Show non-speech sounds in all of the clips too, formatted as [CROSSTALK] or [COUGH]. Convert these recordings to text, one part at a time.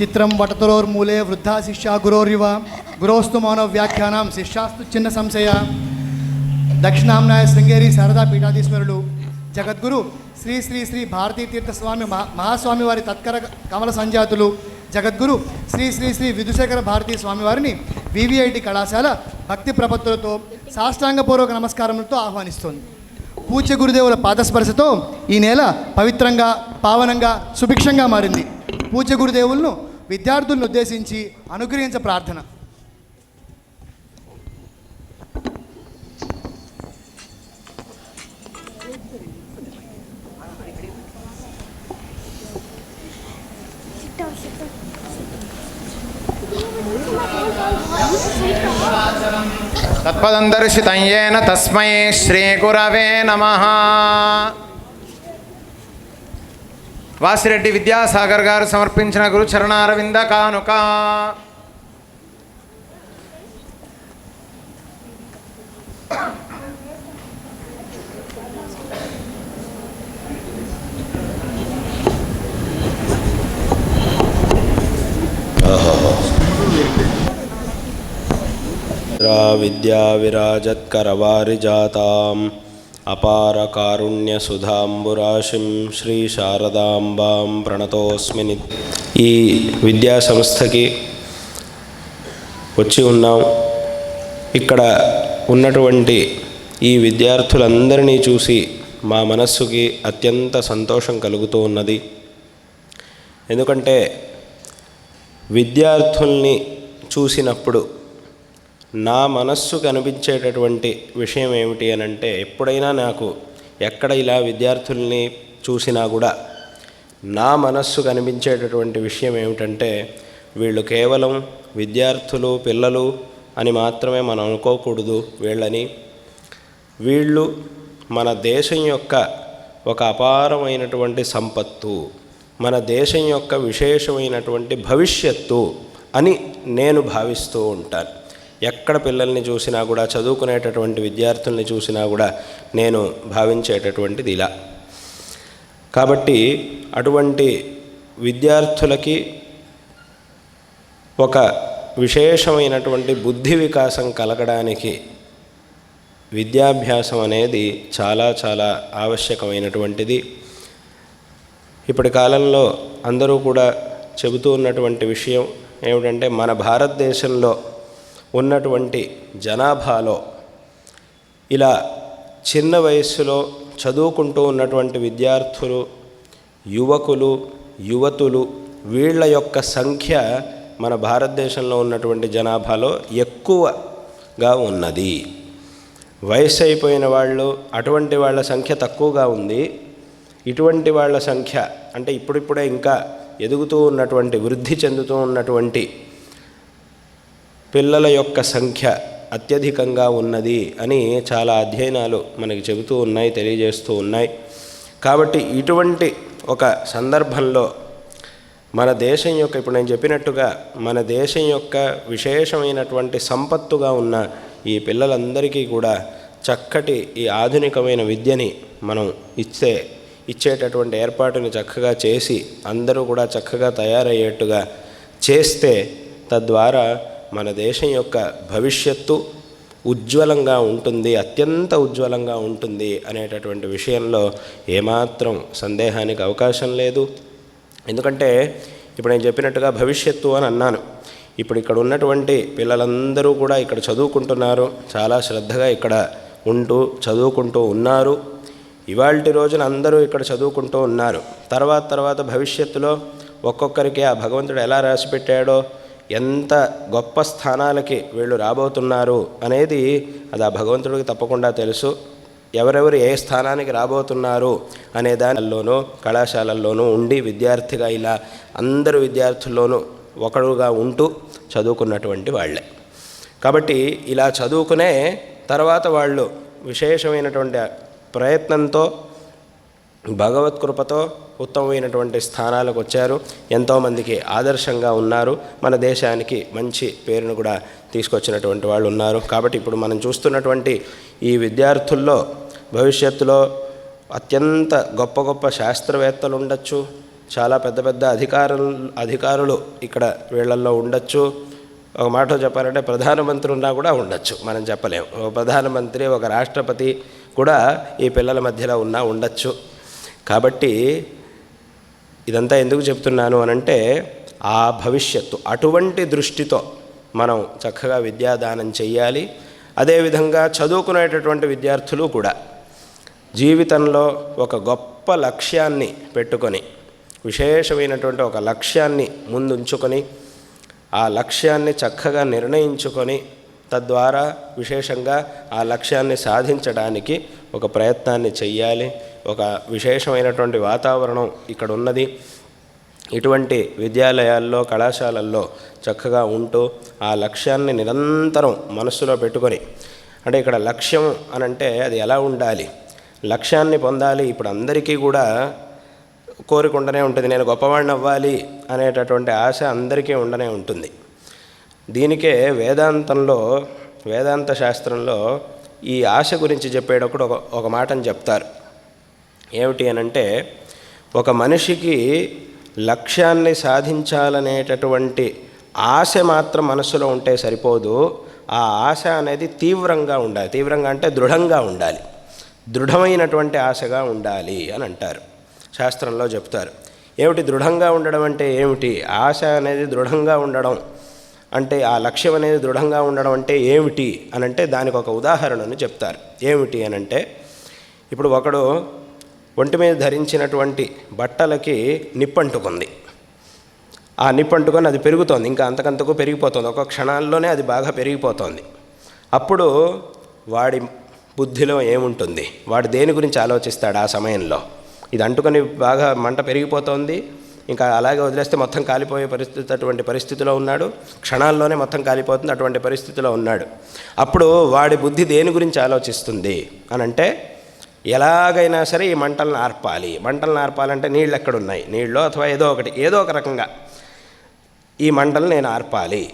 చిత్రం వటతరోర్మూలే వృద్ధా శిష్యా గురోరివ. గురోస్తు మానవ వ్యాఖ్యానం శిష్యాస్తు చిన్న సంశయ. దక్షిణాంనాయ శృంగేరి శారదా పీఠాధీశ్వరులు. జగద్గురు శ్రీ శ్రీ శ్రీ భారతీ తీర్థ స్వామి మహా మహాస్వామి వారి తత్కర కమల సంజాతులు. జగద్గురు శ్రీ శ్రీ శ్రీ విధుశేఖర భారతీ స్వామివారిని వివిఐటి కళాశాల భక్తి ప్రపత్తులతో సాష్టాంగపూర్వక నమస్కారములతో ఆహ్వానిస్తోంది. పూజ్య గురుదేవుల పాదస్పర్శతో ఈ నేల పవిత్రంగా పావనంగా సుభిక్షంగా మారింది. పూజ్య గురుదేవులను విద్యార్థులను ఉద్దేశించి అనుగ్రహించ ప్రార్థన. తత్పదందర్శితం ఏన తస్మై శ్రీగురవే నమ. వాసిరెడ్డి విద్యాసాగర్ గారు సమర్పించిన గురు చరణారవింద కానుక విద్యావిరాజత్కరవారిజాతాం అపారకారుణ్యసుధాంబురాశిం శ్రీశారదాంబాం ప్రణతోస్మి ప్రణతోస్మిని ఈ విద్యా సంస్థకి వచ్చి ఉన్నాం. ఇక్కడ ఉన్నటువంటి ఈ విద్యార్థులందరినీ చూసి మా మనస్సుకి అత్యంత సంతోషం కలుగుతూ ఉన్నది. ఎందుకంటే విద్యార్థుల్ని చూసినప్పుడు నా మనస్సు కనిపించేటటువంటి విషయం ఏమిటి అని అంటే ఎప్పుడైనా నాకు ఎక్కడ ఇలా విద్యార్థుల్ని చూసినా కూడా నా మనస్సు కనిపించేటటువంటి విషయం ఏమిటంటే వీళ్ళు కేవలం విద్యార్థులు పిల్లలు అని మాత్రమే మనం అనుకోకూడదు వీళ్ళని. వీళ్ళు మన దేశం యొక్క ఒక అపారమైనటువంటి సంపత్తు మన దేశం యొక్క విశేషమైనటువంటి భవిష్యత్తు అని నేను భావిస్తూ ఉంటాను. ఎక్కడ పిల్లల్ని చూసినా కూడా చదువుకునేటటువంటి విద్యార్థుల్ని చూసినా కూడా నేను భావించేటటువంటిది ఇలా. కాబట్టి అటువంటి విద్యార్థులకి ఒక విశేషమైనటువంటి బుద్ధి వికాసం కలగడానికి విద్యాభ్యాసం అనేది చాలా చాలా ఆవశ్యకమైనటువంటిది. ఇప్పటి కాలంలో అందరూ కూడా చెబుతూ ఉన్నటువంటి విషయం ఏమిటంటే మన భారతదేశంలో ఉన్నటువంటి జనాభాలో ఇలా చిన్న వయస్సులో చదువుకుంటూ ఉన్నటువంటి విద్యార్థులు యువకులు యువతులు వీళ్ళ యొక్క సంఖ్య మన భారతదేశంలో ఉన్నటువంటి జనాభాలో ఎక్కువగా ఉన్నది. వయసు అయిపోయిన వాళ్ళు అటువంటి వాళ్ళ సంఖ్య తక్కువగా ఉంది. ఇటువంటి వాళ్ళ సంఖ్య అంటే ఇప్పుడిప్పుడే ఇంకా ఎదుగుతూ ఉన్నటువంటి వృద్ధి చెందుతూ ఉన్నటువంటి పిల్లల యొక్క సంఖ్య అత్యధికంగా ఉన్నది అని చాలా అధ్యయనాలు మనకి చెబుతూ ఉన్నాయి తెలియజేస్తూ ఉన్నాయి. కాబట్టి ఇటువంటి ఒక సందర్భంలో మన దేశం యొక్క ఇప్పుడు నేను చెప్పినట్టుగా మన దేశం యొక్క విశేషమైనటువంటి సంపత్తుగా ఉన్న ఈ పిల్లలందరికీ కూడా చక్కటి ఈ ఆధునికమైన విద్యని మనం ఇచ్చే ఇచ్చేటటువంటి ఏర్పాటుని చక్కగా చేసి అందరూ కూడా చక్కగా తయారయ్యేట్టుగా చేస్తే తద్వారా మన దేశం యొక్క భవిష్యత్తు ఉజ్వలంగా ఉంటుంది అత్యంత ఉజ్వలంగా ఉంటుంది అనేటటువంటి విషయంలో ఏమాత్రం సందేహానికి అవకాశం లేదు. ఎందుకంటే ఇప్పుడు నేను చెప్పినట్టుగా భవిష్యత్తు అని అన్నాను. ఇప్పుడు ఇక్కడ ఉన్నటువంటి పిల్లలందరూ కూడా ఇక్కడ చదువుకుంటున్నారు చాలా శ్రద్ధగా ఇక్కడ ఉంటూ చదువుకుంటూ ఉన్నారు. ఇవాళ రోజున అందరూ ఇక్కడ చదువుకుంటూ ఉన్నారు. తర్వాత తర్వాత భవిష్యత్తులో ఒక్కొక్కరికి ఆ భగవంతుడు ఎలా రాసిపెట్టాడో ఎంత గొప్ప స్థానాలకి వీళ్ళు రాబోతున్నారు అనేది అది ఆ భగవంతుడికి తప్పకుండా తెలుసు. ఎవరెవరు ఏ స్థానానికి రాబోతున్నారు అనే దానిలోనూ కళాశాలల్లోనూ ఉండి విద్యార్థిగా ఇలా అందరు విద్యార్థుల్లోనూ ఒకడుగా ఉంటూ చదువుకున్నటువంటి వాళ్ళే. కాబట్టి ఇలా చదువుకునే తర్వాత వాళ్ళు విశేషమైనటువంటి ప్రయత్నంతో భగవత్ కృపతో ఉత్తమమైనటువంటి స్థానాలకు వచ్చారు. ఎంతోమందికి ఆదర్శంగా ఉన్నారు. మన దేశానికి మంచి పేరును కూడా తీసుకొచ్చినటువంటి వాళ్ళు ఉన్నారు. కాబట్టి ఇప్పుడు మనం చూస్తున్నటువంటి ఈ విద్యార్థుల్లో భవిష్యత్తులో అత్యంత గొప్ప గొప్ప శాస్త్రవేత్తలు ఉండొచ్చు. చాలా పెద్ద పెద్ద అధికారులు అధికారులు ఇక్కడ వీళ్ళల్లో ఉండొచ్చు. ఒక మాట చెప్పాలంటే ప్రధానమంత్రి ఉన్నా కూడా ఉండొచ్చు. మనం చెప్పలేం. ఒక ప్రధానమంత్రి ఒక రాష్ట్రపతి కూడా ఈ పిల్లల మధ్యలో ఉన్నా ఉండొచ్చు. కాబట్టి ఇదంతా ఎందుకు చెప్తున్నాను అనంటే ఆ భవిష్యత్తు అటువంటి దృష్టితో మనం చక్కగా విద్యాదానం చేయాలి అదేవిధంగా చదువుకునేటటువంటి విద్యార్థులు కూడా జీవితంలో ఒక గొప్ప లక్ష్యాన్ని పెట్టుకొని విశేషమైనటువంటి ఒక లక్ష్యాన్ని ముందుంచుకొని ఆ లక్ష్యాన్ని చక్కగా నిర్ణయించుకొని తద్వారా విశేషంగా ఆ లక్ష్యాన్ని సాధించడానికి ఒక ప్రయత్నాన్ని చెయ్యాలి. ఒక విశేషమైనటువంటి వాతావరణం ఇక్కడ ఉన్నది ఇటువంటి విద్యాలయాల్లో కళాశాలల్లో చక్కగా ఉంటూ ఆ లక్ష్యాన్ని నిరంతరం మనస్సులో పెట్టుకొని అంటే ఇక్కడ లక్ష్యం అనంటే అది ఎలా ఉండాలి? లక్ష్యాన్ని పొందాలి. ఇప్పుడు అందరికీ కూడా కోరిక ఉంటుంది. నేను గొప్పవాడిని అవ్వాలి అనేటటువంటి ఆశ అందరికీ ఉండనే ఉంటుంది. దీనికే వేదాంతంలో వేదాంత శాస్త్రంలో ఈ ఆశ గురించి చెప్పేటప్పుడు ఒక ఒక మాటని చెప్తారు. ఏమిటి అనంటే ఒక మనిషికి లక్ష్యాన్ని సాధించాలనేటటువంటి ఆశ మాత్రం మనసులో ఉంటే సరిపోదు. ఆ ఆశ అనేది తీవ్రంగా ఉండాలి. తీవ్రంగా అంటే దృఢంగా ఉండాలి. దృఢమైనటువంటి ఆశగా ఉండాలి అని అంటారు. శాస్త్రంలో చెప్తారు. ఏమిటి దృఢంగా ఉండడం అంటే ఏమిటి? ఆశ అనేది దృఢంగా ఉండడం అంటే ఆ లక్ష్యం అనేది దృఢంగా ఉండడం అంటే ఏమిటి అని అంటే దానికి ఒక ఉదాహరణను చెప్తారు. ఏమిటి అని అంటే ఇప్పుడు ఒకడు ఒంటి మీద ధరించినటువంటి బట్టలకి నిప్పంటుకుంది. ఆ నిప్పంటుకొని అది పెరుగుతోంది. ఇంకా అంతకంతకు పెరిగిపోతుంది. ఒక క్షణాల్లోనే అది బాగా పెరిగిపోతోంది. అప్పుడు వాడి బుద్ధిలో ఏముంటుంది? వాడు దేని గురించి ఆలోచిస్తాడు ఆ సమయంలో? ఇది అంటుకొని బాగా మంట పెరిగిపోతోంది. ఇంకా అలాగే వదిలేస్తే మొత్తం కాలిపోయే పరిస్థితి అటువంటి పరిస్థితిలో ఉన్నాడు. క్షణాల్లోనే మొత్తం కాలిపోతుంది అటువంటి పరిస్థితిలో ఉన్నాడు. అప్పుడు వాడి బుద్ధి దేని గురించి ఆలోచిస్తుంది? అని అంటే ఎలాగైనా సరే ఈ మంటలను ఆర్పాలి. మంటలను ఆర్పాలంటే నీళ్ళు ఎక్కడున్నాయి? నీళ్ళు అథవా ఏదో ఒకటి ఏదో ఒక రకంగా ఈ మంటలు నేను ఆర్పాలి.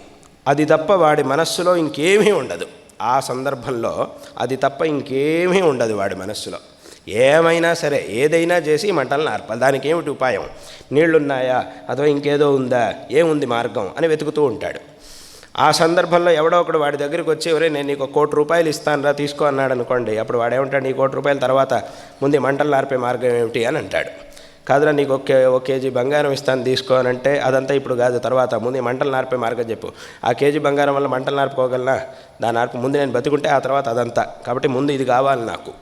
అది తప్ప వాడి మనస్సులో ఇంకేమీ ఉండదు. ఆ సందర్భంలో అది తప్ప ఇంకేమీ ఉండదు వాడి మనస్సులో. ఏమైనా సరే ఏదైనా చేసి మంటలను ఆర్పాలి. దానికి ఏమిటి ఉపాయం? నీళ్ళున్నాయా? అథవా ఇంకేదో ఉందా? ఏముంది మార్గం? అని వెతుకుతూ ఉంటాడు. ఆ సందర్భంలో ఎవడో ఒకడు వాడి దగ్గరికి వచ్చి ఎవరే నేను నీకు ఒక కోటి రూపాయలు ఇస్తాను రా తీసుకో అన్నాడు అనుకోండి. అప్పుడు వాడేమంటాడు నీ కోటి రూపాయల తర్వాత ముందు మంటలు ఆర్పే మార్గం ఏమిటి? అని అంటాడు. కాదురా నీకు ఒక ఒక కేజీ బంగారం ఇస్తాను తీసుకో అని అంటే అదంతా ఇప్పుడు కాదు తర్వాత ముందు మంటలు నార్పే మార్గం చెప్పు. ఆ కేజీ బంగారం వల్ల మంటలు నార్పుకోగలనా? దాని నార్పు ముందు నేను బతుకుంటే ఆ తర్వాత అదంతా. కాబట్టి ముందు ఇది కావాలి నాకు.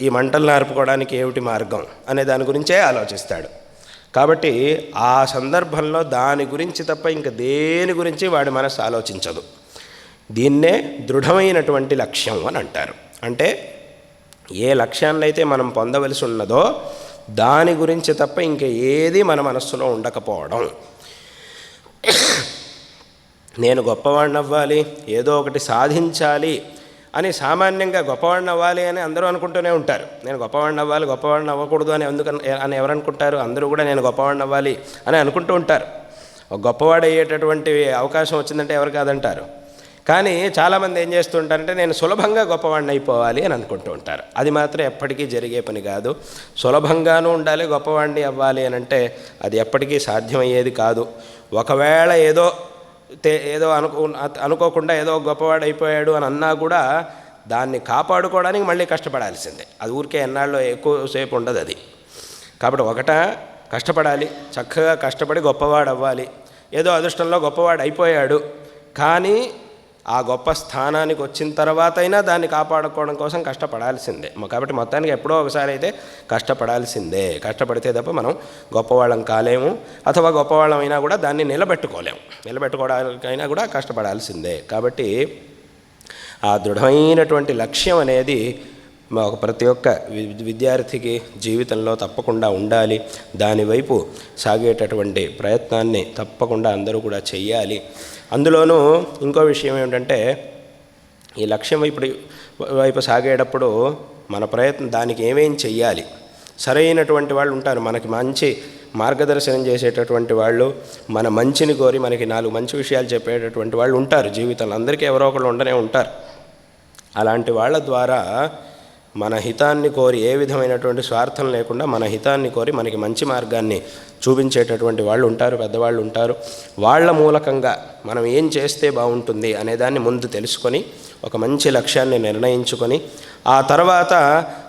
ఈ మంటలు నార్పుకోవడానికి ఏమిటి మార్గం? అనే దాని గురించే ఆలోచిస్తాడు. కాబట్టి ఆ సందర్భంలో దాని గురించి తప్ప ఇంక దేని గురించి వాడి మనసు ఆలోచించదు. దీన్నే దృఢమైనటువంటి లక్ష్యం అని అంటారు. అంటే ఏ లక్ష్యాన్ని అయితే మనం పొందవలసి ఉన్నదో దాని గురించి తప్ప ఇంక ఏది మన మనస్సులో ఉండకపోవడం. నేను గొప్పవాడినవ్వాలి ఏదో ఒకటి సాధించాలి అని సామాన్యంగా గొప్పవాడిని అవ్వాలి అని అందరూ అనుకుంటూనే ఉంటారు. నేను గొప్పవాడిని అవ్వాలి గొప్పవాడిని అవ్వకూడదు అని ఎందుకు అని ఎవరు అనుకుంటారు? అందరూ కూడా నేను గొప్పవాడిని అవ్వాలి అని అనుకుంటూ ఉంటారు. గొప్పవాడు అయ్యేటటువంటి అవకాశం వచ్చిందంటే ఎవరు కాదంటారు? కానీ చాలామంది ఏం చేస్తుంటారంటే నేను సులభంగా గొప్పవాడిని అయిపోవాలి అని అనుకుంటూ ఉంటారు. అది మాత్రం ఎప్పటికీ జరిగే పని కాదు. సులభంగానూ ఉండాలి గొప్పవాడిని అవ్వాలి అని అంటే అది ఎప్పటికీ సాధ్యమయ్యేది కాదు. ఒకవేళ ఏదో ఏదో అనుకో అనుకోకుండా ఏదో గొప్పవాడు అయిపోయాడు అని అన్నా కూడా దాన్ని కాపాడుకోవడానికి మళ్ళీ కష్టపడాల్సిందే. అది ఊరికే ఎన్నాళ్ళు ఎక్కువసేపు ఉండదు అది. కాబట్టి ఒకట కష్టపడాలి చక్కగా కష్టపడి గొప్పవాడు అవ్వాలి ఏదో అదృష్టంలో గొప్పవాడు అయిపోయాడు కానీ ఆ గొప్ప స్థానానికి వచ్చిన తర్వాత అయినా దాన్ని కాపాడుకోవడం కోసం కష్టపడాల్సిందే. కాబట్టి మొత్తానికి ఎప్పుడో ఒకసారి అయితే కష్టపడాల్సిందే. కష్టపడితే తప్ప మనం గొప్పవాళ్ళం కాలేము. అథవా గొప్పవాళ్ళం అయినా కూడా దాన్ని నిలబెట్టుకోలేము. నిలబెట్టుకోవడానికైనా కూడా కష్టపడాల్సిందే. కాబట్టి ఆ దృఢమైనటువంటి లక్ష్యం అనేది ఒక ప్రతి ఒక్క వి- విద్యార్థికి జీవితంలో తప్పకుండా ఉండాలి. దానివైపు సాగేటటువంటి ప్రయత్నాన్ని తప్పకుండా అందరూ కూడా చెయ్యాలి. అందులోనూ ఇంకో విషయం ఏమిటంటే ఈ లక్ష్యం ఇప్పుడు వైపు సాగేటప్పుడు మన ప్రయత్నం దానికి ఏమేం చెయ్యాలి? సరైనటువంటి వాళ్ళు ఉంటారు. మనకి మంచి మార్గదర్శనం చేసేటటువంటి వాళ్ళు మన మంచిని కోరి మనకి నాలుగు మంచి విషయాలు చెప్పేటటువంటి వాళ్ళు ఉంటారు. జీవితంలో అందరికీ ఎవరో ఒకళ్ళు ఉండనే ఉంటారు. అలాంటి వాళ్ళ ద్వారా మన హితాన్ని కోరి ఏ విధమైనటువంటి స్వార్థం లేకుండా మన హితాన్ని కోరి మనకి మంచి మార్గాన్ని చూపించేటటువంటి వాళ్ళు ఉంటారు పెద్దవాళ్ళు ఉంటారు. వాళ్ళ మూలకంగా మనం ఏం చేస్తే బాగుంటుంది అనేదాన్ని ముందు తెలుసుకొని ఒక మంచి లక్ష్యాన్ని నిర్ణయించుకొని ఆ తర్వాత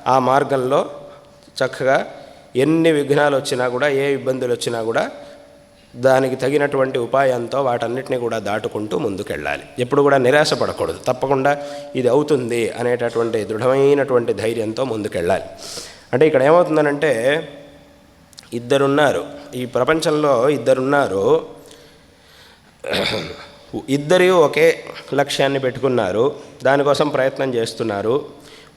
ఆ మార్గంలో చక్కగా ఎన్ని విఘ్నాలు వచ్చినా కూడా ఏ ఇబ్బందులు వచ్చినా కూడా దానికి తగినటువంటి ఉపాయంతో వాటన్నిటిని కూడా దాటుకుంటూ ముందుకెళ్ళాలి. ఎప్పుడు కూడా నిరాశపడకూడదు. తప్పకుండా ఇది అవుతుంది అనేటటువంటి దృఢమైనటువంటి ధైర్యంతో ముందుకెళ్ళాలి. అంటే ఇక్కడ ఏమవుతుందనంటే ఇద్దరున్నారు. ఈ ప్రపంచంలో ఇద్దరున్నారు. ఇద్దరి ఒకే లక్ష్యాన్ని పెట్టుకున్నారు. దానికోసం ప్రయత్నం చేస్తున్నారు.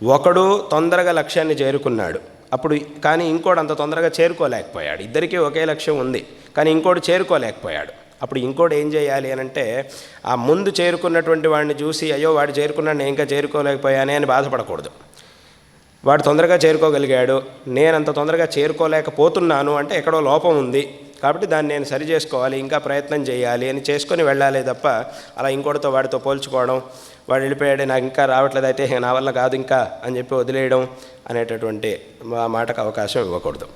ఒకడు తొందరగా లక్ష్యాన్ని చేరుకున్నాడు. అప్పుడు కానీ ఇంకోడు అంత తొందరగా చేరుకోలేకపోయాడు. ఇద్దరికీ ఒకే లక్ష్యం ఉంది కానీ ఇంకోడు చేరుకోలేకపోయాడు. అప్పుడు ఇంకోటి ఏం చేయాలి అని అంటే ఆ ముందు చేరుకున్నటువంటి వాడిని చూసి అయ్యో వాడు చేరుకున్నాడు నేను ఇంకా చేరుకోలేకపోయానే అని బాధపడకూడదు. వాడు తొందరగా చేరుకోగలిగాడు నేను అంత తొందరగా చేరుకోలేకపోతున్నాను అంటే ఎక్కడో లోపం ఉంది కాబట్టి దాన్ని నేను సరి చేసుకోవాలి ఇంకా ప్రయత్నం చేయాలి అని చేసుకొని వెళ్ళాలి తప్ప అలా ఇంకోటితో వాడితో పోల్చుకోవడం వాడు వెళ్ళిపోయాడు నాకు ఇంకా రావట్లేదు అయితే నా వల్ల కాదు ఇంకా అని చెప్పి వదిలేయడం అనేటటువంటి మా మాటకు అవకాశం ఇవ్వకూడదు.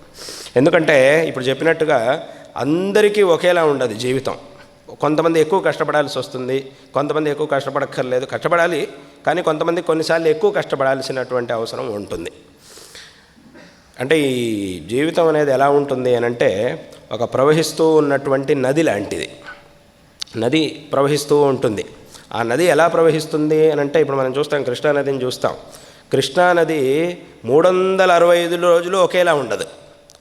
ఎందుకంటే ఇప్పుడు చెప్పినట్టుగా అందరికీ ఒకేలా ఉండదు జీవితం. కొంతమంది ఎక్కువ కష్టపడాల్సి వస్తుంది కొంతమంది ఎక్కువ కష్టపడక్కర్లేదు. కష్టపడాలి కానీ కొంతమంది కొన్నిసార్లు ఎక్కువ కష్టపడాల్సినటువంటి అవసరం ఉంటుంది. అంటే ఈ జీవితం అనేది ఎలా ఉంటుంది అని అంటే ఒక ప్రవహిస్తూ ఉన్నటువంటి నది లాంటిది. నది ప్రవహిస్తూ ఉంటుంది. ఆ నది ఎలా ప్రవహిస్తుంది అని అంటే ఇప్పుడు మనం చూస్తాం కృష్ణానదిని చూస్తాం. కృష్ణానది మూడు వందల అరవై ఐదు రోజులు ఒకేలా ఉండదు.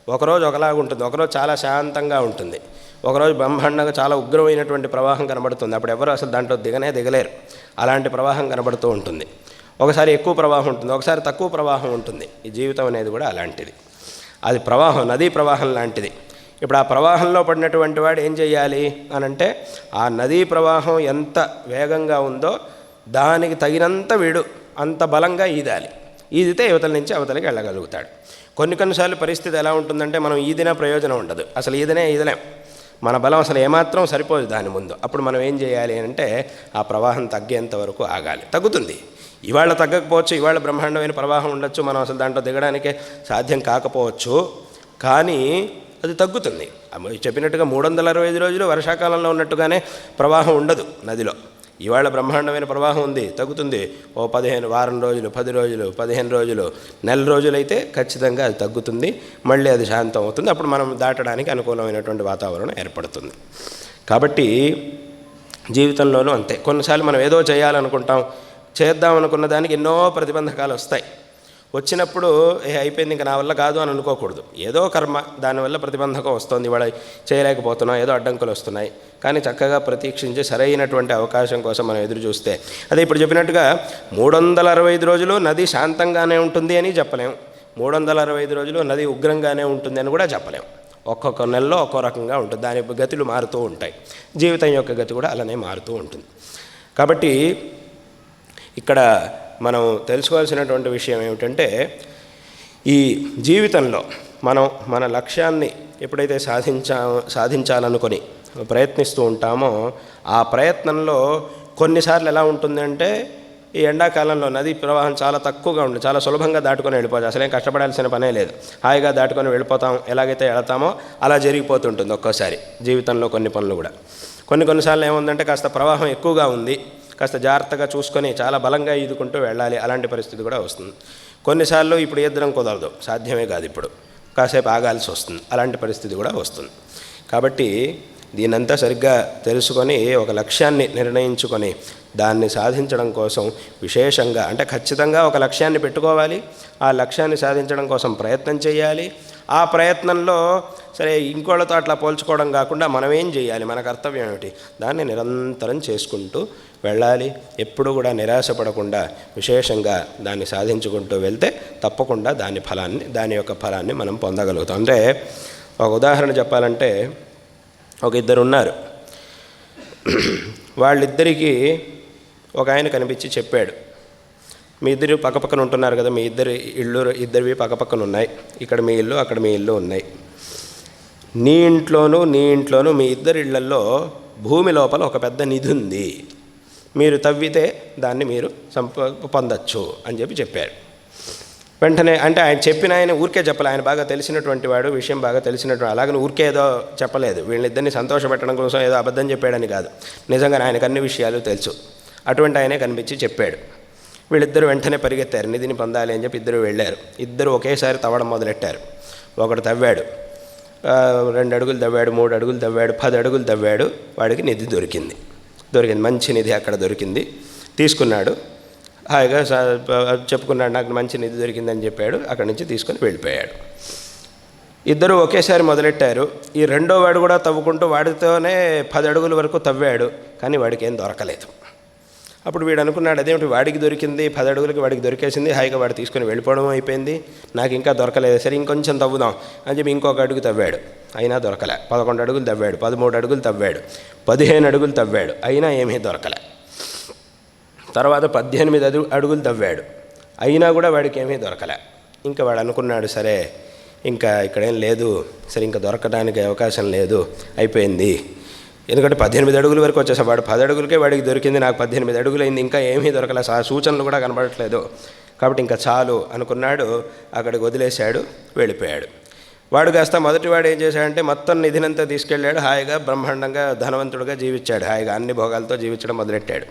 ఒకరోజు ఒకలాగా ఉంటుంది. ఒకరోజు చాలా శాంతంగా ఉంటుంది. ఒకరోజు బ్రహ్మాండంగా చాలా ఉగ్రమైనటువంటి ప్రవాహం కనబడుతుంది. అప్పుడు ఎవరు అసలు దాంట్లో దిగనే దిగలేరు. అలాంటి ప్రవాహం కనబడుతూ ఉంటుంది. ఒకసారి ఎక్కువ ప్రవాహం ఉంటుంది. ఒకసారి తక్కువ ప్రవాహం ఉంటుంది. ఈ జీవితం అనేది కూడా అలాంటిది. అది ప్రవాహం నదీ ప్రవాహం లాంటిది. ఇప్పుడు ఆ ప్రవాహంలో పడినటువంటి వాడు ఏం చేయాలి అని అంటే ఆ నదీ ప్రవాహం ఎంత వేగంగా ఉందో దానికి తగినంత వీడు అంత బలంగా ఈదాలి. ఈదితే యువతల నుంచి అవతలకి వెళ్ళగలుగుతాడు. కొన్ని కొన్నిసార్లు పరిస్థితి ఎలా ఉంటుందంటే మనం ఈదిన ప్రయోజనం ఉండదు. అసలు ఈదనే ఈదలేం. మన బలం అసలు ఏమాత్రం సరిపోదు దాని ముందు. అప్పుడు మనం ఏం చేయాలి అంటే ఆ ప్రవాహం తగ్గేంత వరకు ఆగాలి. తగ్గుతుంది. ఇవాళ తగ్గకపోవచ్చు ఇవాళ బ్రహ్మాండమైన ప్రవాహం ఉండొచ్చు మనం అసలు దాంట్లో దిగడానికే సాధ్యం కాకపోవచ్చు. కానీ అది తగ్గుతుంది. అమ్మ చెప్పినట్టుగా మూడు వందల అరవై ఐదు రోజులు వర్షాకాలంలో ఉన్నట్టుగానే ప్రవాహం ఉండదు నదిలో. ఇవాళ బ్రహ్మాండమైన ప్రవాహం ఉంది తగ్గుతుంది. ఓ పదిహేను వారం రోజులు పది రోజులు పదిహేను రోజులు నెల రోజులైతే ఖచ్చితంగా అది తగ్గుతుంది. మళ్ళీ అది శాంతం అవుతుంది. అప్పుడు మనం దాటడానికి అనుకూలమైనటువంటి వాతావరణం ఏర్పడుతుంది. కాబట్టి జీవితంలోనూ అంతే. కొన్నిసార్లు మనం ఏదో చేయాలనుకుంటాం చేద్దాం అనుకున్న దానికి ఎన్నో ప్రతిబంధకాలు వస్తాయి. వచ్చినప్పుడు ఏ అయిపోయింది ఇంకా నా వల్ల కాదు అని అనుకోకూడదు. ఏదో కర్మ దానివల్ల ప్రతిబంధకం వస్తుంది ఇవాళ చేయలేకపోతున్నాం ఏదో అడ్డంకులు వస్తున్నాయి. కానీ చక్కగా ప్రతీక్షించి సరైనటువంటి అవకాశం కోసం మనం ఎదురు చూస్తే అదే ఇప్పుడు చెప్పినట్టుగా మూడు వందల అరవై ఐదు రోజులు నది శాంతంగానే ఉంటుంది అని చెప్పలేము మూడు వందల అరవై ఐదు రోజులు నది ఉగ్రంగానే ఉంటుంది అని కూడా చెప్పలేం. ఒక్కొక్క నెలలో ఒక్కో రకంగా ఉంటుంది. దాని గతులు మారుతూ ఉంటాయి. జీవితం యొక్క గతి కూడా అలానే మారుతూ ఉంటుంది. కాబట్టి ఇక్కడ మనం తెలుసుకోవాల్సినటువంటి విషయం ఏమిటంటే ఈ జీవితంలో మనం మన లక్ష్యాన్ని ఎప్పుడైతే సాధించా సాధించాలనుకొని ప్రయత్నిస్తూ ఉంటామో ఆ ప్రయత్నంలో కొన్నిసార్లు ఎలా ఉంటుందంటే ఈ ఎండాకాలంలో నది ప్రవాహం చాలా తక్కువగా ఉంటుంది చాలా సులభంగా దాటుకొని వెళ్ళిపోవచ్చు అసలేం కష్టపడాల్సిన పనే లేదు. హాయిగా దాటుకొని వెళ్ళిపోతాం. ఎలాగైతే వెళతామో అలా జరిగిపోతుంటుంది ఒక్కోసారి జీవితంలో కొన్ని పనులు కూడా. కొన్ని కొన్నిసార్లు ఏముందంటే కాస్త ప్రవాహం ఎక్కువగా ఉంది. కాస్త జాగ్రత్తగా చూసుకొని చాలా బలంగా ఈదుకుంటూ వెళ్ళాలి. అలాంటి పరిస్థితి కూడా వస్తుంది. కొన్నిసార్లు ఇప్పుడు ఈద్దడం కుదరదు. సాధ్యమే కాదు ఇప్పుడు. కాసేపు ఆగాల్సి వస్తుంది. అలాంటి పరిస్థితి కూడా వస్తుంది. కాబట్టి దీనంతా సరిగ్గా తెలుసుకొని ఒక లక్ష్యాన్ని నిర్ణయించుకొని దాన్ని సాధించడం కోసం విశేషంగా అంటే ఖచ్చితంగా ఒక లక్ష్యాన్ని పెట్టుకోవాలి. ఆ లక్ష్యాన్ని సాధించడం కోసం ప్రయత్నం చేయాలి. ఆ ప్రయత్నంలో సరే ఇంకోళ్ళతో అట్లా పోల్చుకోవడం కాకుండా మనం ఏం చేయాలి? మన కర్తవ్యం ఏమిటి? దాన్ని నిరంతరం చేసుకుంటూ వెళ్ళాలి. ఎప్పుడు కూడా నిరాశపడకుండా విశేషంగా దాన్ని సాధించుకుంటూ వెళ్తే తప్పకుండా దాని ఫలాన్ని దాని యొక్క ఫలాన్ని మనం పొందగలుగుతాం. అంటే ఒక ఉదాహరణ చెప్పాలంటే ఒక ఇద్దరు ఉన్నారు. వాళ్ళిద్దరికీ ఒక ఆయన కనిపించి చెప్పాడు. మీ ఇద్దరు పక్కపక్కన ఉంటున్నారు కదా మీ ఇద్దరు ఇళ్ళు ఇద్దరివి పక్కపక్కన ఉన్నాయి. ఇక్కడ మీ ఇల్లు అక్కడ మీ ఇల్లు ఉన్నాయి. నీ ఇంట్లోనూ నీ ఇంట్లోనూ మీ ఇద్దరి ఇళ్ళల్లో భూమి లోపల ఒక పెద్ద నిధి ఉంది. మీరు తవ్వితే దాన్ని మీరు సంప పొందొచ్చు అని చెప్పి చెప్పారు. వెంటనే అంటే ఆయన చెప్పిన ఆయన ఊరికే చెప్పలే. ఆయన బాగా తెలిసినటువంటి వాడు విషయం బాగా తెలిసినటువంటి అలాగని ఊరికే ఏదో చెప్పలేదు. వీళ్ళిద్దరిని సంతోషపెట్టడం కోసం ఏదో అబద్ధం చెప్పాడని కాదు. నిజంగా ఆయనకు అన్ని విషయాలు తెలుసు. అటువంటి ఆయనే కనిపించి చెప్పాడు. వీళ్ళిద్దరూ వెంటనే పరిగెత్తారు. నిధిని పొందాలి అని చెప్పి ఇద్దరు వెళ్ళారు. ఇద్దరు ఒకేసారి తవ్వడం మొదలెట్టారు. ఒకడు తవ్వాడు. రెండు అడుగులు తవ్వాడు మూడు అడుగులు తవ్వాడు పది అడుగులు తవ్వాడు. వాడికి నిధి దొరికింది. దొరికింది. మంచి నిధి అక్కడ దొరికింది. తీసుకున్నాడు. హాయిగా చెప్పుకున్నాడు నాకు మంచి నిధి దొరికిందని చెప్పాడు. అక్కడి నుంచి తీసుకొని వెళ్ళిపోయాడు. ఇద్దరు ఒకేసారి మొదలెట్టారు. ఈ రెండో వాడు కూడా తవ్వుకుంటూ వాడితోనే పది అడుగుల వరకు తవ్వాడు. కానీ వాడికి ఏం దొరకలేదు. అప్పుడు వీడు అనుకున్నాడు అదేమిటి వాడికి దొరికింది? పది అడుగులకి వాడికి దొరికేసింది? హాయిగా వాడు తీసుకొని వెళ్ళిపోవడం అయిపోయింది. నాకు ఇంకా దొరకలేదు. సరే ఇంకొంచెం తవ్వుదాం. అని చెప్పి ఇంకొక అడుగు తవ్వాడు. అయినా దొరకలే. పదకొండు అడుగులు తవ్వాడు. పదమూడు అడుగులు తవ్వాడు. పదిహేను అడుగులు తవ్వాడు. అయినా ఏమీ దొరకలే. తర్వాత పద్దెనిమిది అడుగు అడుగులు తవ్వాడు. అయినా కూడా వాడికి ఏమీ దొరకలే. ఇంకా వాడు అనుకున్నాడు సరే ఇంకా ఇక్కడేం లేదు. సరే ఇంకా దొరకడానికి అవకాశం లేదు. అయిపోయింది. ఎందుకంటే పద్దెనిమిది అడుగుల వరకు వచ్చేసా. వాడు పది అడుగులకే వాడికి దొరికింది నాకు పద్దెనిమిది అడుగులైంది ఇంకా ఏమీ దొరకలే. సూచనలు కూడా కనబడట్లేదు. కాబట్టి ఇంకా చాలు అనుకున్నాడు అక్కడికి వదిలేశాడు వెళ్ళిపోయాడు. వాడు కాస్త మొదటి వాడు ఏం చేశాడంటే మొత్తం నిధినంతా తీసుకెళ్ళాడు హాయిగా బ్రహ్మాండంగా ధనవంతుడుగా జీవించాడు. హాయిగా అన్ని భోగాలతో జీవించడం మొదలెట్టాడు.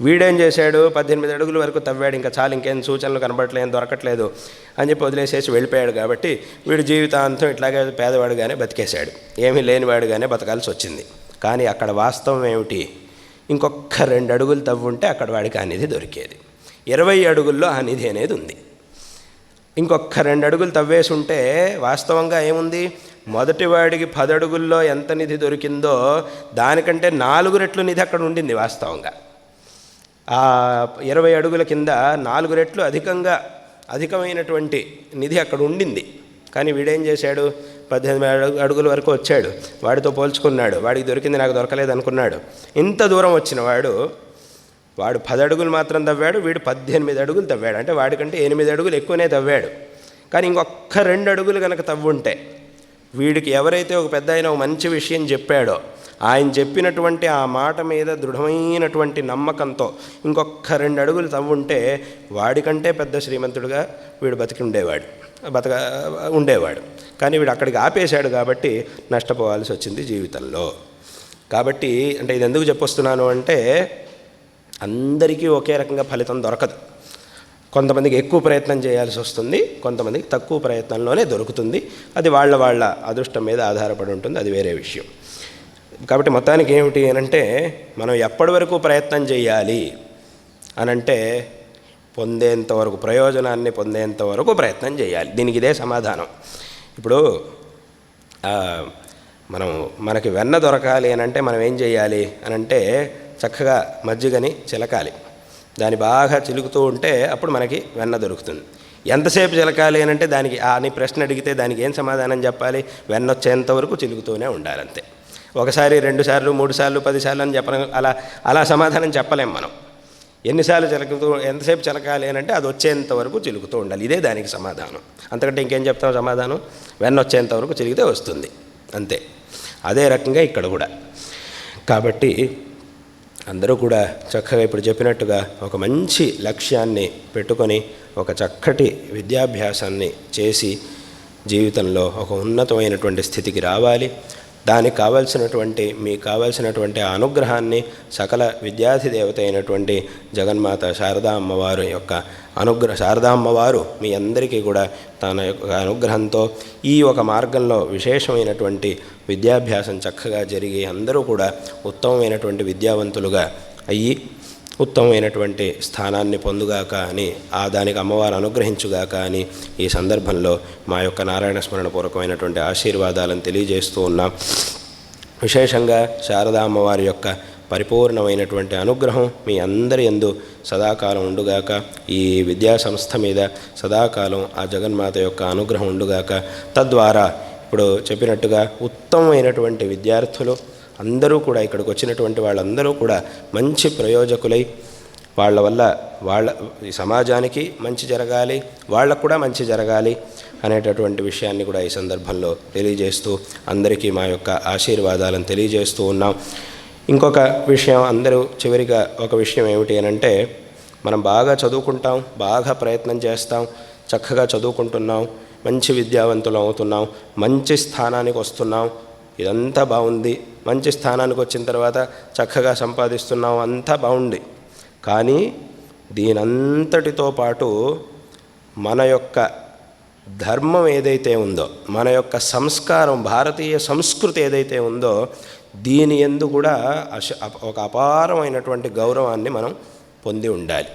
వీడేం చేశాడు? పద్దెనిమిది అడుగుల వరకు తవ్వాడు. ఇంకా చాలు ఇంకేం సూచనలు కనబడట్లేదు దొరకట్లేదు అని చెప్పి వదిలేసేసి వెళ్ళిపోయాడు కాబట్టి వీడు జీవితాంతం ఇట్లాగే పేదవాడుగానే బతికేశాడు. ఏమీ లేనివాడుగానే బతకాల్సి వచ్చింది. కానీ అక్కడ వాస్తవం ఏమిటి? ఇంకొక రెండు అడుగులు తవ్వుంటే అక్కడ వాడికి ఆ నిధి దొరికేది. ఇరవై అడుగుల్లో ఆ నిధి అనేది ఉంది. ఇంకొక రెండు అడుగులు తవ్వేసి ఉంటే వాస్తవంగా ఏముంది? మొదటి వాడికి పది అడుగుల్లో ఎంత నిధి దొరికిందో దానికంటే నాలుగు రెట్లు నిధి అక్కడ ఉండింది వాస్తవంగా. ఆ ఇరవై అడుగుల కింద నాలుగు రెట్లు అధికంగా అధికమైనటువంటి నిధి అక్కడ ఉండింది. కానీ వీడేం చేశాడు? పద్దెనిమిది అడుగు అడుగుల వరకు వచ్చాడు. వాడితో పోల్చుకున్నాడు. వాడికి దొరికింది నాకు దొరకలేదు అనుకున్నాడు ఇంత దూరం వచ్చిన వాడు వాడు పది అడుగులు మాత్రం తవ్వాడు వీడు పద్దెనిమిది అడుగులు తవ్వాడు. అంటే వాడికంటే ఎనిమిది అడుగులు ఎక్కువనే తవ్వాడు. కానీ ఇంకొక రెండు అడుగులు కనుక తవ్వుంటే వీడికి ఎవరైతే ఒక పెద్ద ఆయన ఒక మంచి విషయం చెప్పాడో ఆయన చెప్పినటువంటి ఆ మాట మీద దృఢమైనటువంటి నమ్మకంతో ఇంకొక రెండు అడుగులు తవ్వుంటే వాడికంటే పెద్ద శ్రీమంతుడుగా వీడు బతికి ఉండేవాడు. బతక ఉండేవాడు. కానీ వీడు అక్కడికి ఆపేశాడు కాబట్టి నష్టపోవాల్సి వచ్చింది జీవితంలో. కాబట్టి అంటే ఇది ఎందుకు చెప్పొస్తున్నాను అంటే అందరికీ ఒకే రకంగా ఫలితం దొరకదు. కొంతమందికి ఎక్కువ ప్రయత్నం చేయాల్సి వస్తుంది కొంతమందికి తక్కువ ప్రయత్నంలోనే దొరుకుతుంది. అది వాళ్ళ వాళ్ళ అదృష్టం మీద ఆధారపడి ఉంటుంది అది వేరే విషయం. కాబట్టి మొత్తానికి ఏమిటి అని అంటే మనం ఎప్పటి వరకు ప్రయత్నం చేయాలి అనంటే పొందేంత వరకు ప్రయోజనాన్ని పొందేంత వరకు ప్రయత్నం చేయాలి. దీనికి ఇదే సమాధానం. ఇప్పుడు మనం మనకి వెన్న దొరకాలి అని అంటే మనం ఏం చేయాలి అని అంటే చక్కగా మజ్జిగని చిలకాలి. దాన్ని బాగా చిలుకుతూ ఉంటే అప్పుడు మనకి వెన్న దొరుకుతుంది. ఎంతసేపు చిలకాలి అని అంటే దానికి అని ప్రశ్న అడిగితే దానికి ఏం సమాధానం చెప్పాలి? వెన్న వచ్చేంత వరకు చిలుకుతూనే ఉండాలంతే. ఒకసారి రెండు సార్లు మూడు సార్లు పది సార్లు అని చెప్పడం అలా అలా సమాధానం చెప్పలేం మనం. ఎన్నిసార్లు చిలకతూ ఎంతసేపు చిలకాలి అని అంటే అది వచ్చేంత వరకు చిలుకుతూ ఉండాలి. ఇదే దానికి సమాధానం. అంతకంటే ఇంకేం చెప్తాం సమాధానం? వెన్న వచ్చేంత వరకు చిలిగితే వస్తుంది. అంతే. అదే రకంగా ఇక్కడ కూడా. కాబట్టి అందరూ కూడా చక్కగా ఇప్పుడు చెప్పినట్టుగా ఒక మంచి లక్ష్యాన్ని పెట్టుకొని ఒక చక్కటి విద్యాభ్యాసాన్ని చేసి జీవితంలో ఒక ఉన్నతమైనటువంటి స్థితికి రావాలి. దానికి కావలసినటువంటి మీకు కావలసినటువంటి అనుగ్రహాన్ని సకల విద్యార్థి దేవత అయినటువంటి జగన్మాత శారదా అమ్మవారు యొక్క అనుగ్రహ శారదా అమ్మవారు మీ అందరికీ కూడా తన యొక్క అనుగ్రహంతో ఈ ఒక మార్గంలో విశేషమైనటువంటి విద్యాభ్యాసం చక్కగా జరిగి అందరూ కూడా ఉత్తమమైనటువంటి విద్యావంతులుగా అయ్యి ఉత్తమమైనటువంటి స్థానాన్ని పొందుగాక అని ఆ దానికి అమ్మవారు అనుగ్రహించుగాక అని ఈ సందర్భంలో మా యొక్క నారాయణ స్మరణ పూర్వకమైనటువంటి ఆశీర్వాదాలను తెలియజేస్తూ ఉన్నాం. విశేషంగా శారదా అమ్మవారి యొక్క పరిపూర్ణమైనటువంటి అనుగ్రహం మీ అందరి ఎందు సదాకాలం ఉండుగాక ఈ విద్యా సంస్థ మీద సదాకాలం ఆ జగన్మాత యొక్క అనుగ్రహం ఉండుగాక తద్వారా ఇప్పుడు చెప్పినట్టుగా ఉత్తమమైనటువంటి విద్యార్థులు అందరూ కూడా ఇక్కడికి వచ్చినటువంటి వాళ్ళందరూ కూడా మంచి ప్రయోజకులై వాళ్ళ వల్ల వాళ్ళ సమాజానికి మంచి జరగాలి వాళ్ళకు కూడా మంచి జరగాలి అనేటటువంటి విషయాన్ని కూడా ఈ సందర్భంలో తెలియజేస్తూ అందరికీ మా యొక్క ఆశీర్వాదాలను తెలియజేస్తూ ఉన్నాం. ఇంకొక విషయం అందరూ చివరిగా ఒక విషయం ఏమిటి అని అంటే మనం బాగా చదువుకుంటాం బాగా ప్రయత్నం చేస్తాం చక్కగా చదువుకుంటున్నాం మంచి విద్యావంతులు అవుతున్నాం మంచి స్థానానికి వస్తున్నాం ఇదంతా బాగుంది. మంచి స్థానానికి వచ్చిన తర్వాత చక్కగా సంపాదిస్తున్నాం అంతా బాగుంది. కానీ దీనంతటితో పాటు మన యొక్క ధర్మం ఏదైతే ఉందో మన యొక్క సంస్కారం భారతీయ సంస్కృతి ఏదైతే ఉందో దీని ఎందు కూడా అశ ఒక అపారమైనటువంటి గౌరవాన్ని మనం పొంది ఉండాలి.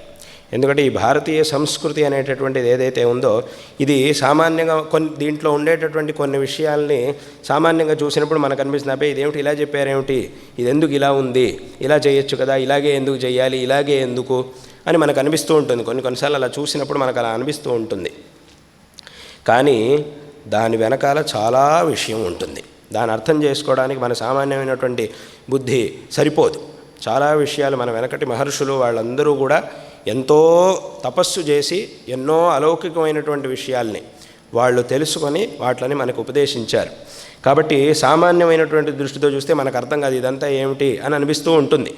ఎందుకంటే ఈ భారతీయ సంస్కృతి అనేటటువంటిది ఏదైతే ఉందో ఇది సామాన్యంగా కొన్ని దీంట్లో ఉండేటటువంటి కొన్ని విషయాల్ని సామాన్యంగా చూసినప్పుడు మనకు అనిపిస్తుంది అబ్బాయి ఇదేమిటి ఇలా చెప్పారేమిటి? ఇది ఎందుకు ఇలా ఉంది? ఇలా చేయొచ్చు కదా ఇలాగే ఎందుకు చేయాలి ఇలాగే ఎందుకు? అని మనకు అనిపిస్తూ ఉంటుంది. కొన్ని కొన్నిసార్లు అలా చూసినప్పుడు మనకు అలా అనిపిస్తూ ఉంటుంది. కానీ దాని వెనకాల చాలా విషయం ఉంటుంది. దాని అర్థం చేసుకోవడానికి మన సామాన్యమైనటువంటి బుద్ధి సరిపోదు. చాలా విషయాలు మన వెనకటి మహర్షులు వాళ్ళందరూ కూడా ఎంతో తపస్సు చేసి ఎన్నో అలౌకికమైనటువంటి విషయాల్ని వాళ్ళు తెలుసుకొని వాటిని మనకు ఉపదేశించారు. కాబట్టి సామాన్యమైనటువంటి దృష్టితో చూస్తే మనకు అర్థం కాదు ఇదంతా ఏమిటి అని అనిపిస్తూ ఉంటుంది.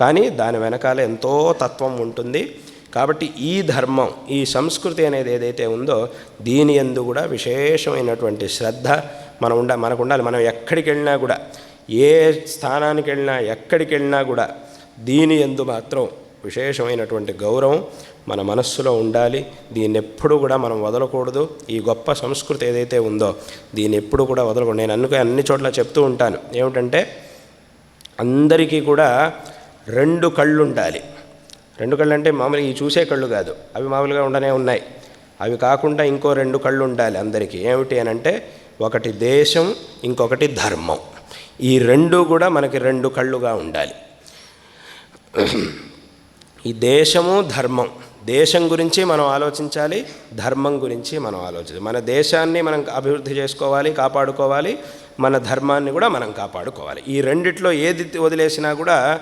కానీ దాని వెనకాల ఎంతో తత్వం ఉంటుంది. కాబట్టి ఈ ధర్మం ఈ సంస్కృతి అనేది ఏదైతే ఉందో దీని ఎందు కూడా విశేషమైనటువంటి శ్రద్ధ మనం ఉండ మనకు ఉండాలి. మనం ఎక్కడికి వెళ్ళినా కూడా ఏ స్థానానికి వెళ్ళినా ఎక్కడికి వెళ్ళినా కూడా దీని ఎందు మాత్రం విశేషమైనటువంటి గౌరవం మన మనస్సులో ఉండాలి. దీన్ని ఎప్పుడు కూడా మనం వదలకూడదు. ఈ గొప్ప సంస్కృతి ఏదైతే ఉందో దీన్ని ఎప్పుడు కూడా వదలకూడదు. నేను అందుకే అన్ని చోట్ల చెప్తూ ఉంటాను. ఏమిటంటే అందరికీ కూడా రెండు కళ్ళు ఉండాలి రెండు కళ్ళు అంటే మామూలుగా ఈ చూసే కళ్ళు కాదు. అవి మామూలుగా ఉండనే ఉన్నాయి. అవి కాకుండా ఇంకో రెండు కళ్ళు ఉండాలి అందరికీ. ఏమిటి అని అంటే ఒకటి దేశం ఇంకొకటి ధర్మం. ఈ రెండు కూడా మనకి రెండు కళ్ళుగా ఉండాలి. ఈ దేశము ధర్మం. దేశం గురించి మనం ఆలోచించాలి ధర్మం గురించి మనం ఆలోచించాలి. మన దేశాన్ని మనం అభివృద్ధి చేసుకోవాలి కాపాడుకోవాలి మన ధర్మాన్ని కూడా మనం కాపాడుకోవాలి. ఈ రెండిట్లో ఏది వదిలేసినా కూడా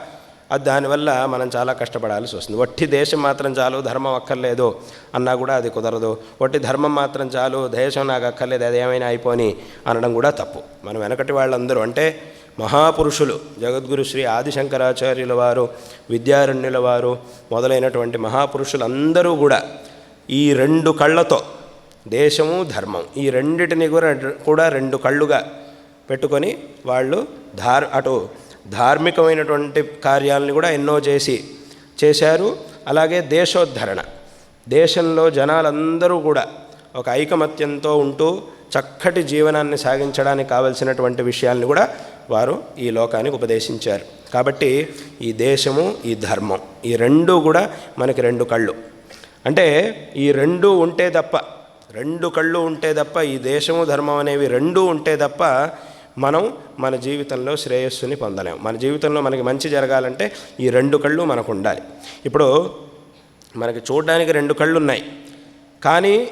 అది దానివల్ల మనం చాలా కష్టపడాల్సి వస్తుంది. వట్టి దేశం మాత్రం చాలు ధర్మం అక్కర్లేదు అన్నా కూడా అది కుదరదు. వట్టి ధర్మం మాత్రం చాలు దేశం నాకు అక్కర్లేదు అది ఏమైనా అయిపోని అనడం కూడా తప్పు. మనం వెనకటి వాళ్ళందరూ అంటే మహాపురుషులు జగద్గురు శ్రీ ఆదిశంకరాచార్యుల వారు విద్యారణ్యుల వారు మొదలైనటువంటి మహాపురుషులందరూ కూడా ఈ రెండు కళ్ళతో దేశము ధర్మం. ఈ రెండిటిని కూడా కూడా రెండు కళ్ళుగా పెట్టుకొని వాళ్ళు ధార్ అటు ధార్మికమైనటువంటి కార్యాలని కూడా ఎన్నో చేసి చేశారు. అలాగే దేశోద్ధరణ. దేశంలో జనాలందరూ కూడా ఒక ఐకమత్యంతో ఉంటూ చక్కటి జీవనాన్ని సాగించడానికి కావలసినటువంటి విషయాల్ని కూడా వారు ఈ లోకానికి ఉపదేశించారు. కాబట్టి ఈ దేశము ఈ ధర్మం ఈ రెండు కూడా మనకి రెండు కళ్ళు. అంటే ఈ రెండు ఉంటే తప్ప రెండు కళ్ళు ఉంటే తప్ప ఈ దేశము ధర్మం అనేవి రెండు ఉంటే తప్ప మనం మన జీవితంలో శ్రేయస్సుని పొందలేం. మన జీవితంలో మనకి మంచి జరగాలంటే ఈ రెండు కళ్ళు మనకు ఉండాలి. ఇప్పుడు మనకి చూడడానికి రెండు కళ్ళు ఉన్నాయి కానీ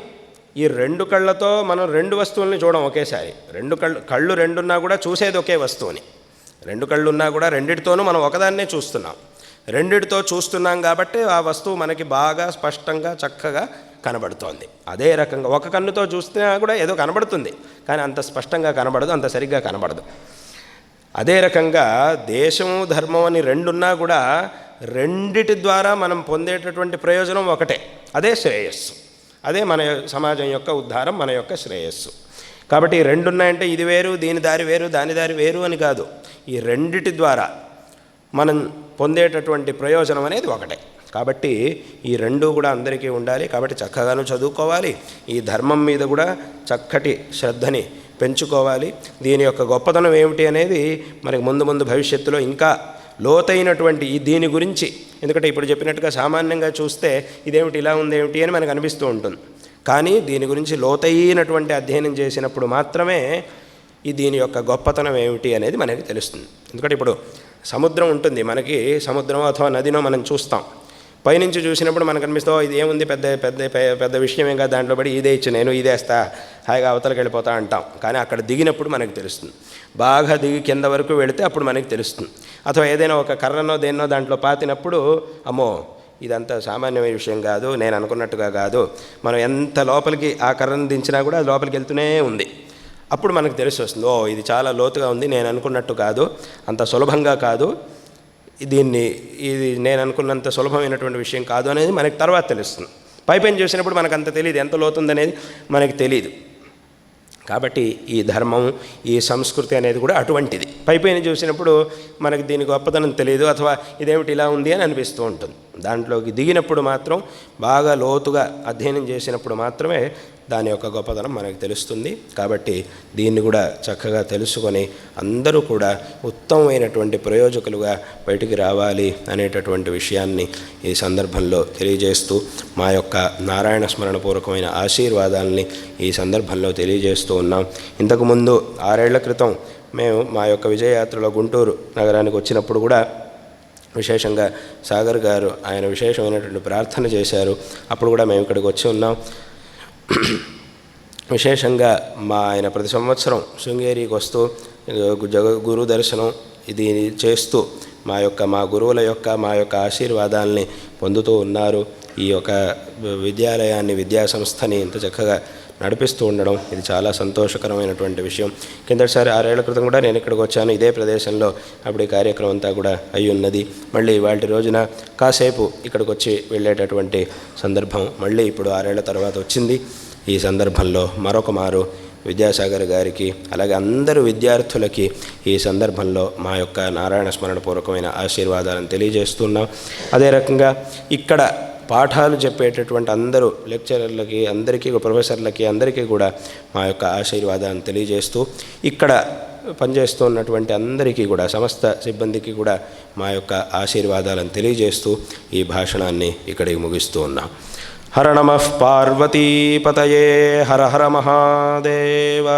ఈ రెండు కళ్ళతో మనం రెండు వస్తువుల్ని చూడం ఒకేసారి. రెండు కళ్ళు కళ్ళు రెండున్నా కూడా చూసేది ఒకే వస్తువుని. రెండు కళ్ళు ఉన్నా కూడా రెండిటితోనూ మనం ఒకదాన్నే చూస్తున్నాం. రెండిటితో చూస్తున్నాం కాబట్టి ఆ వస్తువు మనకి బాగా స్పష్టంగా చక్కగా కనబడుతోంది. అదే రకంగా ఒక కన్నుతో చూస్తే కూడా ఏదో కనబడుతుంది. కానీ అంత స్పష్టంగా కనబడదు అంత సరిగ్గా కనబడదు. అదే రకంగా దేశము ధర్మం అని రెండున్నా కూడా రెండిటి ద్వారా మనం పొందేటటువంటి ప్రయోజనం ఒకటే. అదే శ్రేయస్సు. అదే మన సమాజం యొక్క ఉద్ధారం మన యొక్క శ్రేయస్సు. కాబట్టి ఈ రెండు ఉన్నాయంటే ఇది వేరు దీని దారి వేరు దాని దారి వేరు అని కాదు. ఈ రెండిటి ద్వారా మనం పొందేటటువంటి ప్రయోజనం అనేది ఒకటే. కాబట్టి ఈ రెండు కూడా అందరికీ ఉండాలి. కాబట్టి చక్కగాను చదువుకోవాలి. ఈ ధర్మం మీద కూడా చక్కటి శ్రద్ధని పెంచుకోవాలి. దీని యొక్క గొప్పతనం ఏమిటి అనేది మనకి ముందు ముందు భవిష్యత్తులో ఇంకా లోతైనటువంటి దీని గురించి. ఎందుకంటే ఇప్పుడు చెప్పినట్టుగా సామాన్యంగా చూస్తే ఇదేమిటి ఇలా ఉంది ఏమిటి అని మనకు అనిపిస్తూ ఉంటుంది. కానీ దీని గురించి లోతైనటువంటి అధ్యయనం చేసినప్పుడు మాత్రమే ఈ దీని యొక్క గొప్పతనం ఏమిటి అనేది మనకి తెలుస్తుంది. ఎందుకంటే ఇప్పుడు సముద్రం ఉంటుంది. మనకి సముద్రం అథవా నదినో మనం చూస్తాం. పైనుంచి చూసినప్పుడు మనకు అనిపిస్తా ఇది ఏముంది పెద్ద పెద్ద పెద్ద విషయం ఏం కాదు దాంట్లో పడి ఇదే ఇచ్చి నేను ఇదేస్తా హాయిగా అవతలకి వెళ్ళిపోతా అంటాం. కానీ అక్కడ దిగినప్పుడు మనకు తెలుస్తుంది. బాగా దిగి కింద వరకు వెళితే అప్పుడు మనకి తెలుస్తుంది. అథవా ఏదైనా ఒక కర్రనో దేన్నో దాంట్లో పాతినప్పుడు అమ్మో ఇదంతా సామాన్యమైన విషయం కాదు నేను అనుకున్నట్టుగా కాదు. మనం ఎంత లోపలికి ఆ కర్రను దించినా కూడా అది లోపలికి వెళ్తూనే ఉంది. అప్పుడు మనకు తెలిసి వస్తుంది ఓ ఇది చాలా లోతుగా ఉంది నేను అనుకున్నట్టు కాదు అంత సులభంగా కాదు దీన్ని ఇది నేను అనుకున్నంత సులభమైనటువంటి విషయం కాదు అనేది మనకి తర్వాత తెలుస్తుంది. పైపైన చూసినప్పుడు మనకు అంత తెలియదు ఎంత లోతుందనేది మనకి తెలియదు కాబట్టి ఈ ధర్మం ఈ సంస్కృతి అనేది కూడా అటువంటిది. పైపైన చూసినప్పుడు మనకు దీని గొప్పతనం తెలియదు అథవా ఇదేమిటి ఇలా ఉంది అని అనిపిస్తూ ఉంటుంది. దాంట్లోకి దిగినప్పుడు మాత్రం బాగా లోతుగా అధ్యయనం చేసినప్పుడు మాత్రమే దాని యొక్క గొప్పతనం మనకు తెలుస్తుంది. కాబట్టి దీన్ని కూడా చక్కగా తెలుసుకొని అందరూ కూడా ఉత్తమమైనటువంటి ప్రయోజకులుగా బయటికి రావాలి అనేటటువంటి విషయాన్ని ఈ సందర్భంలో తెలియజేస్తూ మా యొక్క నారాయణ స్మరణ పూర్వకమైన ఆశీర్వాదాలని ఈ సందర్భంలో తెలియజేస్తూ ఉన్నాం. ఇంతకుముందు ఆరేళ్ళ క్రితం మేము మా యొక్క విజయయాత్రలో గుంటూరు నగరానికి వచ్చినప్పుడు కూడా విశేషంగా సాగర్ గారు ఆయన విశేషమైనటువంటి ప్రార్థన చేశారు. అప్పుడు కూడా మేము ఇక్కడికి వచ్చి ఉన్నాం. [CLEARS THROAT] విశేషంగా మా ఆయన ప్రతి సంవత్సరం శృంగేరికి వస్తూ జగ గురు దర్శనం ఇది చేస్తూ మా యొక్క మా గురువుల యొక్క మా యొక్క ఆశీర్వాదాలని పొందుతూ ఉన్నారు. ఈ యొక్క విద్యాలయాన్ని విద్యా సంస్థని ఇంత చక్కగా నడిపిస్తూ ఉండడం ఇది చాలా సంతోషకరమైనటువంటి విషయం. కిందటిసారి ఆరేళ్ళ క్రితం కూడా నేను ఇక్కడికి వచ్చాను. ఇదే ప్రదేశంలో అప్పుడు ఈ కార్యక్రమం అంతా కూడా అయి ఉన్నది. మళ్ళీ ఇవాళ రోజున కాసేపు ఇక్కడికి వచ్చి వెళ్ళేటటువంటి సందర్భం మళ్ళీ ఇప్పుడు ఆరేళ్ళ తర్వాత వచ్చింది. ఈ సందర్భంలో మరొక మారు విద్యాసాగర్ గారికి అలాగే అందరు విద్యార్థులకి ఈ సందర్భంలో మా యొక్క నారాయణ స్మరణ పూర్వకమైన ఆశీర్వాదాలను తెలియజేస్తున్నాం. అదే రకంగా ఇక్కడ పాఠాలు చెప్పేటటువంటి అందరూ లెక్చరర్లకి అందరికీ ప్రొఫెసర్లకి అందరికీ కూడా మా యొక్క ఆశీర్వాదాన్ని తెలియజేస్తూ ఇక్కడ పనిచేస్తూ ఉన్నటువంటి అందరికీ కూడా సమస్త సిబ్బందికి కూడా మా యొక్క ఆశీర్వాదాలను తెలియజేస్తూ ఈ భాషణాన్ని ఇక్కడికి ముగిస్తూ ఉన్నాం. హర నమ పార్వతీపతయే హర హర మహాదేవ.